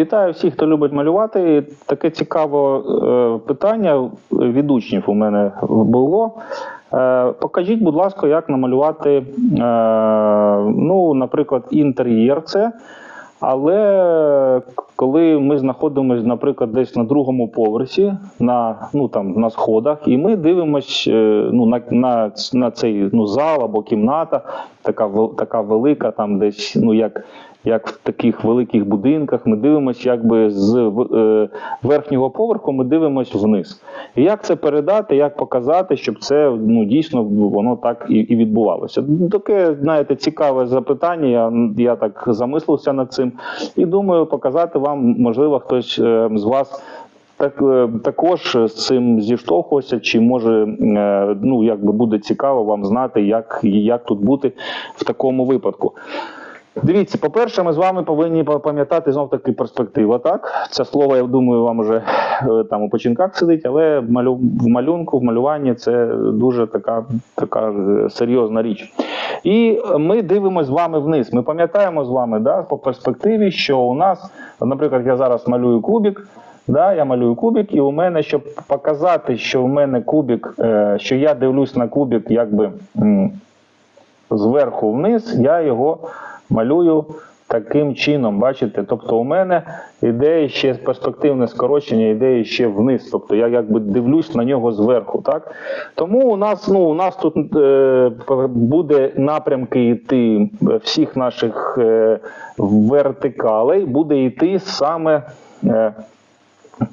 Вітаю всіх, хто любить малювати. Таке цікаве е, питання від учнів у мене було. Е, покажіть, будь ласка, як намалювати, е, ну, наприклад, інтер'єр це. Але коли ми знаходимося, наприклад, десь на другому поверсі, на, ну, там, на сходах, і ми дивимося ну, на, на, на цей ну, зал або кімната, така, така велика, там десь, ну, як, як в таких великих будинках, ми дивимося якби з е, верхнього поверху, ми дивимося вниз. І як це передати, як показати, щоб це ну, дійсно воно так і, і відбувалося? Таке, знаєте, цікаве запитання. Я, я так замислився над цим і думаю, показати вам, можливо, хтось е, з вас. Так, е, також з цим зіштовхувався, чи може ну якби буде цікаво вам знати, як, як тут бути в такому випадку. Дивіться, по-перше, ми з вами повинні пам'ятати знов таки перспектива. Так, це слово, я думаю, вам вже е, там у починках сидить, але в малюнку, в малюванні це дуже така, така е, серйозна річ. І ми дивимося з вами вниз. Ми пам'ятаємо з вами да, по перспективі, що у нас, наприклад, я зараз малюю кубик. Да, я малюю кубик, і у мене, щоб показати, що у мене кубик, е, що я дивлюсь на кубик, якби. зверху вниз, я його малюю таким чином. Бачите? Тобто у мене іде ще перспективне скорочення, іде ще вниз. Тобто я якби дивлюсь на нього зверху. Так? Тому у нас, ну, у нас тут е, буде напрямки йти всіх наших е, вертикалей, буде йти саме. Е,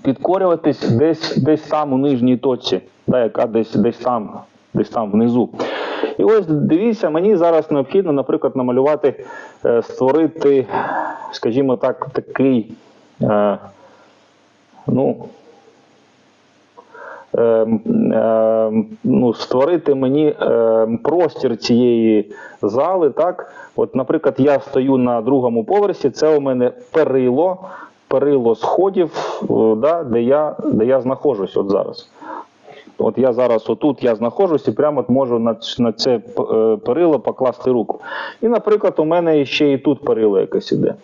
підкорюватись десь, десь там у нижній точці, да, яка десь, десь там, десь там внизу. І ось дивіться, мені зараз необхідно, наприклад, намалювати, е, створити, скажімо так, такий, е, ну, е, ну, створити мені простір цієї зали. Так? От, наприклад, я стою на другому поверсі, це у мене перило, перило сходів, да, де, я, де я знаходжусь от зараз. От я зараз отут я знаходжусь і прямо от можу на, на це е, перило покласти руку. І, наприклад, у мене ще і тут перило якесь іде.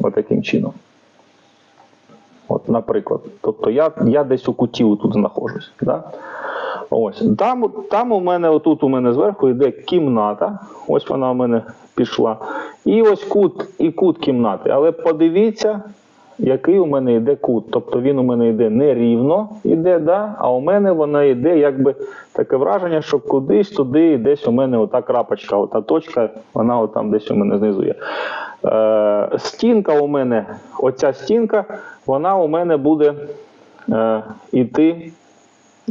От таким чином. От, наприклад. Тобто я, я десь у куті тут знаходжусь. Да? Ось. Там, там у мене, отут у мене зверху йде кімната. Ось вона у мене пішла. І ось кут, і кут кімнати. Але подивіться, який у мене йде кут. Тобто він у мене йде не рівно, йде, да? а у мене вона йде якби таке враження, що кудись туди, десь у мене ота крапочка, ота точка, вона там десь у мене знизу є. Е, стінка у мене, оця стінка, вона у мене буде е, іти.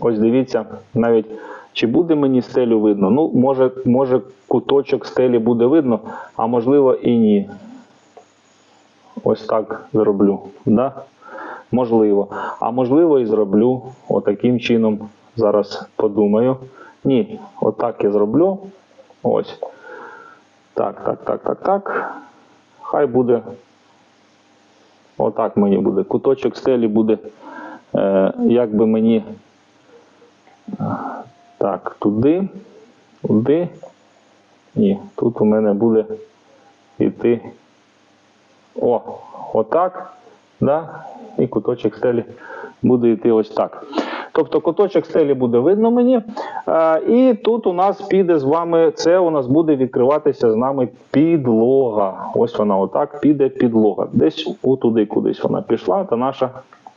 Ось дивіться, навіть чи буде мені стелю видно. Ну, може, може, куточок стелі буде видно, а можливо і ні. Ось так зроблю. Да? Можливо. А можливо і зроблю отаким чином. Зараз подумаю. Ні, отак я зроблю. Ось. Так, так, так, так, так. Хай буде. Отак мені буде. Куточок стелі буде. Е, як би мені. Так, туди, туди. Ні, тут у мене буде йти. О, отак. Да? І куточок стелі буде йти ось так. Тобто куточок стелі буде видно мені. І тут у нас піде з вами, це у нас буде відкриватися з нами підлога. Ось вона отак піде підлога. Десь отуди кудись вона пішла, та наша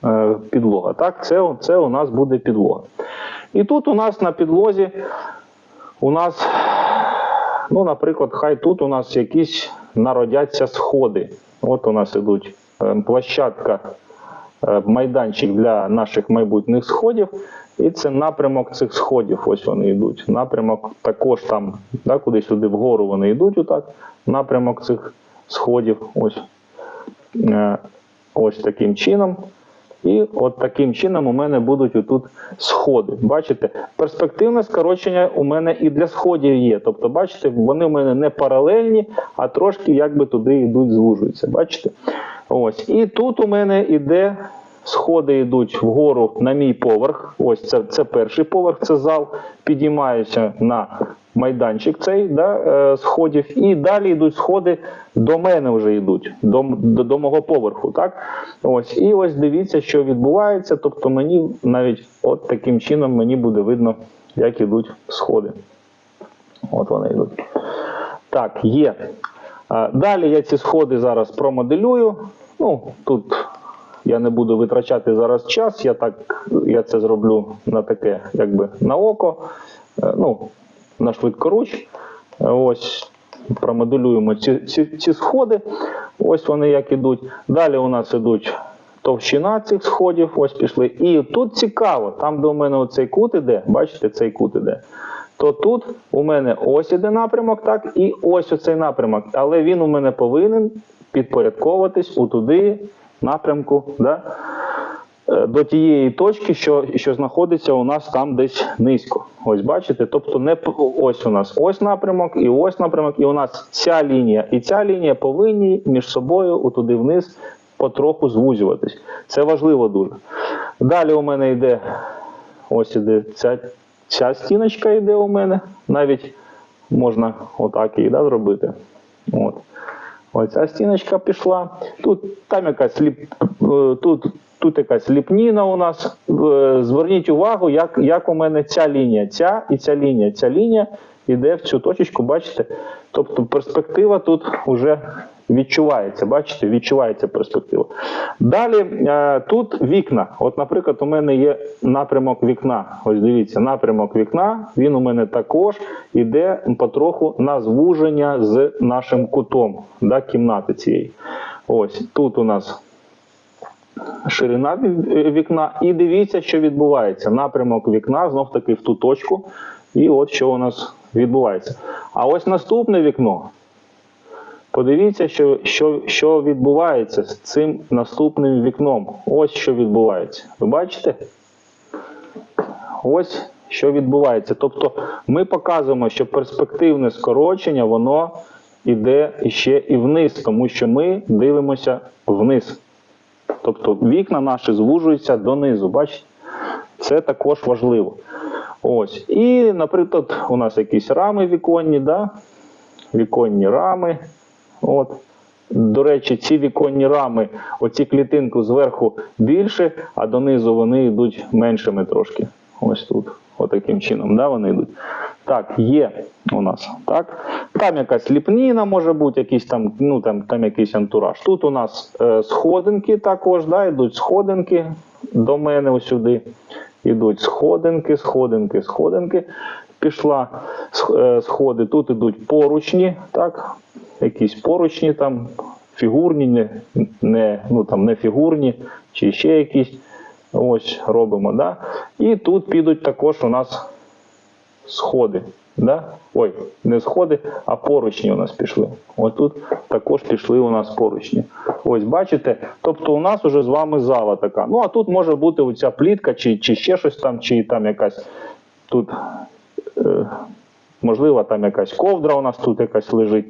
е, підлога. Так, це, це у нас буде підлога. І тут у нас на підлозі у нас Ну, наприклад, хай тут у нас якісь народяться сходи. От у нас ідуть е, площадка, е, майданчик для наших майбутніх сходів. І це напрямок цих сходів. Ось вони йдуть. Напрямок також там, да, куди сюди вгору вони йдуть. Отак. Напрямок цих сходів. Ось. Е, ось таким чином. І от таким чином у мене будуть отут сходи. Бачите, перспективне скорочення у мене і для сходів є. Тобто, бачите, вони у мене не паралельні, а трошки якби туди йдуть, звужуються. Бачите? Ось. І тут у мене іде Сходи йдуть вгору на мій поверх. Ось це, це перший поверх, це зал. Підіймаюся на майданчик цей да, е, сходів. І далі йдуть сходи до мене вже йдуть, до, до, до мого поверху. Так? Ось. І ось дивіться, що відбувається. Тобто мені навіть от таким чином мені буде видно, як ідуть сходи. От вони йдуть. Так, є. Далі я ці сходи зараз промоделюю. Ну, тут я не буду витрачати зараз час, я так я це зроблю на таке, якби на око, е, ну, на швидкоруч. Ось промоделюємо ці, ці, ці сходи. Ось вони як ідуть. Далі у нас ідуть товщина цих сходів. Ось пішли. І тут цікаво, там, де у мене оцей кут іде, бачите, цей кут іде то тут у мене ось іде напрямок, так, і ось оцей напрямок. Але він у мене повинен підпорядковуватись у туди напрямку, да, е, до тієї точки, що, що знаходиться у нас там десь низько. Ось бачите, тобто не ось у нас ось напрямок, і ось напрямок, і у нас ця лінія і ця лінія повинні між собою отуди вниз потроху звузюватись. Це важливо дуже. Далі у мене йде ось іде ця, ця стіночка йде у мене. Навіть можна отак її да, зробити. От. Оця стіночка пішла. Тут там якась ліп, е, тут, тут якась ліпніна у нас. Е, Зверніть увагу, як, як у мене ця лінія, ця і ця лінія. Ця лінія йде в цю точечку, бачите? Тобто перспектива тут вже відчувається. Бачите, відчувається перспектива. Далі е, тут вікна. От, наприклад, у мене є напрямок вікна. Ось дивіться, напрямок вікна. Він у мене також іде потроху на звуження з нашим кутом да, кімнати цієї. Ось тут у нас ширина вікна. І дивіться, що відбувається. Напрямок вікна знов таки в ту точку. І от що у нас відбувається. А ось наступне вікно. Подивіться, що, що, що відбувається з цим наступним вікном. Ось що відбувається. Ви бачите? Ось що відбувається. Тобто ми показуємо, що перспективне скорочення воно йде ще і вниз, тому що ми дивимося вниз. Тобто вікна наші звужуються донизу. Бачите? Це також важливо. Ось. І, наприклад, у нас якісь рами віконні, да? віконні рами. От. До речі, ці віконні рами, оці клітинку зверху більше, а донизу вони йдуть меншими трошки. Ось тут. Отаким чином, да, вони йдуть. Так, є у нас. Так. Там якась ліпніна може бути, якийсь там, ну, там, там якийсь антураж. Тут у нас е, сходинки також, да, йдуть сходинки до мене сюди. Ідуть сходинки, сходинки, сходинки. Пішла е, сходи. Тут ідуть поручні, так, якісь поручні там, фігурні, не, не, ну, там, не фігурні, чи ще якісь. Ось робимо. Да? І тут підуть також у нас сходи. Да? Ой, не сходи, а поручні у нас пішли. Ось тут також пішли у нас поручні. Ось бачите, тобто у нас уже з вами зала така. Ну а тут може бути оця плітка, чи, чи ще щось там, чи там якась тут. Е, Можливо, там якась ковдра у нас тут якась лежить.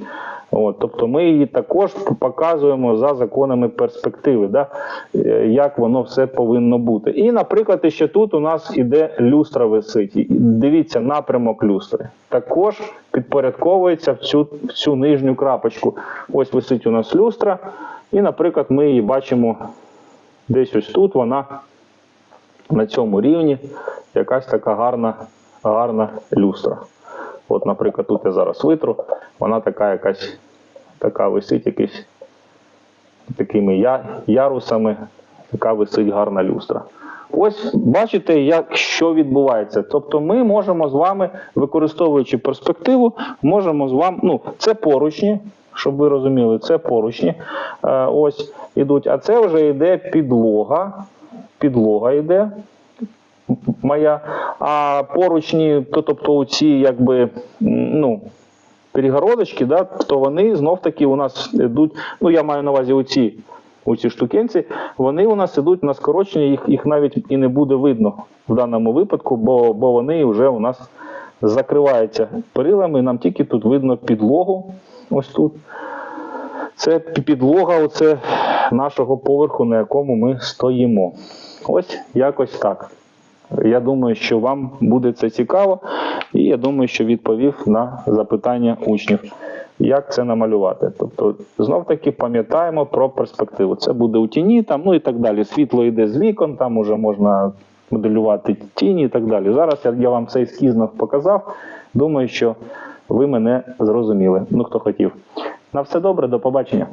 От, тобто ми її також показуємо за законами перспективи, да? е, як воно все повинно бути. І, наприклад, ще тут у нас іде люстра висить. Дивіться, напрямок люстри. Також підпорядковується в цю, в цю нижню крапочку. Ось висить у нас люстра, і, наприклад, ми її бачимо десь ось тут. Вона на цьому рівні якась така гарна, гарна люстра. От, наприклад, тут я зараз витру, вона така якась така висить, якась такими ярусами, така висить гарна люстра. Ось бачите, як що відбувається. Тобто, ми можемо з вами, використовуючи перспективу, можемо з вами. Ну, це поручні, щоб ви розуміли, це поручні. Е, ось ідуть, а це вже йде підлога. Підлога йде моя. А поручні, то, тобто ці якби, ну, перегородочки, да, то вони знов таки у нас йдуть. Ну, я маю на увазі оці, оці штукенці, вони у нас ідуть на скорочення, їх, їх навіть і не буде видно в даному випадку, бо, бо вони вже у нас закриваються перилами, нам тільки тут видно підлогу. Ось тут. Це підлога, оце нашого поверху, на якому ми стоїмо. Ось якось так. Я думаю, що вам буде це цікаво, і я думаю, що відповів на запитання учнів, як це намалювати. Тобто, знов таки пам'ятаємо про перспективу. Це буде у тіні, там, ну і так далі. Світло йде з вікон, там уже можна моделювати тіні і так далі. Зараз я, вам це ескізно показав. Думаю, що ви мене зрозуміли. Ну, хто хотів. На все добре, до побачення.